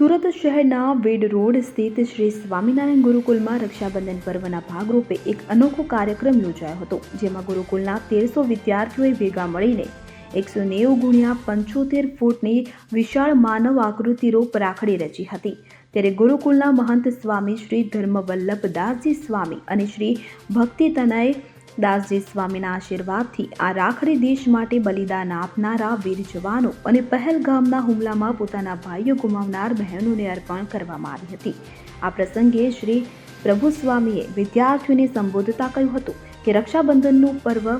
સુરત શહેરના વેડ રોડ સ્થિત શ્રી સ્વામિનારાયણ ગુરુકુલમાં રક્ષાબંધન પર્વના ભાગરૂપે એક અનોખો કાર્યક્રમ યોજાયો હતો, જેમાં ગુરુકુલના તેરસો વિદ્યાર્થીઓએ ભેગા મળીને એકસો નેવું ગુણ્યા પંચોતેર ફૂટની વિશાળ માનવ આકૃતિરૂપ રાખડી રચી હતી. ત્યારે ગુરુકુલના મહંત સ્વામી શ્રી ધર્મવલ્લભદાસજી સ્વામી અને શ્રી ભક્તિ તનય દાસજી સ્વામીના આશીર્વાદથી આ રાખડી દેશ માટે બલિદાન આપનારા વીર જવાનો અને પહેલગામના હુમલામાં પોતાના ભાઈઓ ગુમાવનાર બહેનોને અર્પણ કરવામાં આવી હતી. આ પ્રસંગે શ્રી પ્રભુ સ્વામીએ વિદ્યાર્થીઓને સંબોધતા કહ્યું હતું કે રક્ષાબંધનનું પર્વ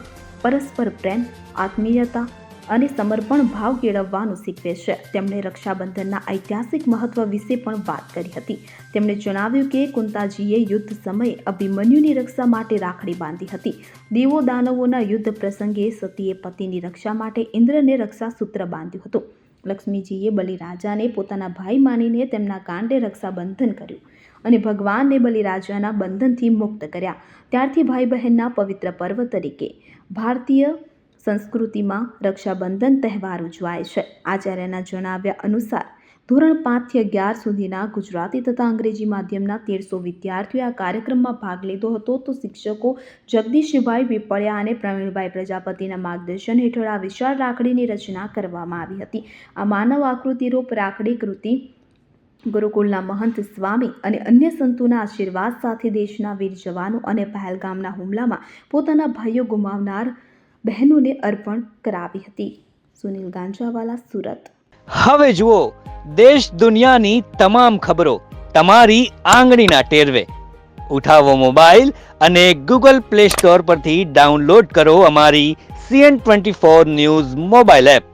પરસ્પર પ્રેમ, આત્મીયતા અને સમર્પણ ભાવ કેળવવાનું શીખવે છે. તેમણે રક્ષાબંધનના ઐતિહાસિક મહત્વ વિશે પણ વાત કરી હતી. તેમણે જણાવ્યું કે કુંતાજીએ યુદ્ધ સમયે અભિમન્યુની રક્ષા માટે રાખડી બાંધી હતી. દેવો દાનવોના યુદ્ધ પ્રસંગે સતીએ પતિની રક્ષા માટે ઇન્દ્રને રક્ષા સૂત્ર બાંધ્યું હતું. લક્ષ્મીજીએ બલિરાજાને પોતાના ભાઈ માનીને તેમના કાંડે રક્ષાબંધન કર્યું અને ભગવાનને બલિરાજાના બંધનથી મુક્ત કર્યા. ત્યારથી ભાઈ બહેનના પવિત્ર પર્વ તરીકે ભારતીય સંસ્કૃતિમાં રક્ષાબંધન તહેવાર ઉજવાય છે. આચાર્યના જણાવ્યા અનુસાર, ધોરણ પાંચથી અગિયાર સુધીના ગુજરાતી તથા અંગ્રેજી માધ્યમના તેરસો વિદ્યાર્થીઓએ આ કાર્યક્રમમાં ભાગ લીધો હતો તો શિક્ષકો જગદીશભાઈ પીપળિયા અને પ્રવીણભાઈ પ્રજાપતિના માર્ગદર્શન હેઠળ આ વિશાળ રાખડીની રચના કરવામાં આવી હતી. આ માનવ આકૃતિરૂપ રાખડી કૃતિ ગુરુકુલના મહંત સ્વામી અને અન્ય સંતોના આશીર્વાદ સાથે દેશના વીર જવાનો અને પહેલગામના હુમલામાં પોતાના ભાઈઓ ગુમાવનાર બહેનોને અર્પણ કરાવી હતી. સુનિલ ગાંજાવાલા, સુરત. હવે જુઓ, દેશ દુનિયાની તમામ ખબરો તમારી આંગળીના ટેરવે. ઉઠાવો મોબાઈલ અને ગૂગલ પ્લે સ્ટોર પરથી ડાઉનલોડ કરો અમારી CN twenty four news mobile app.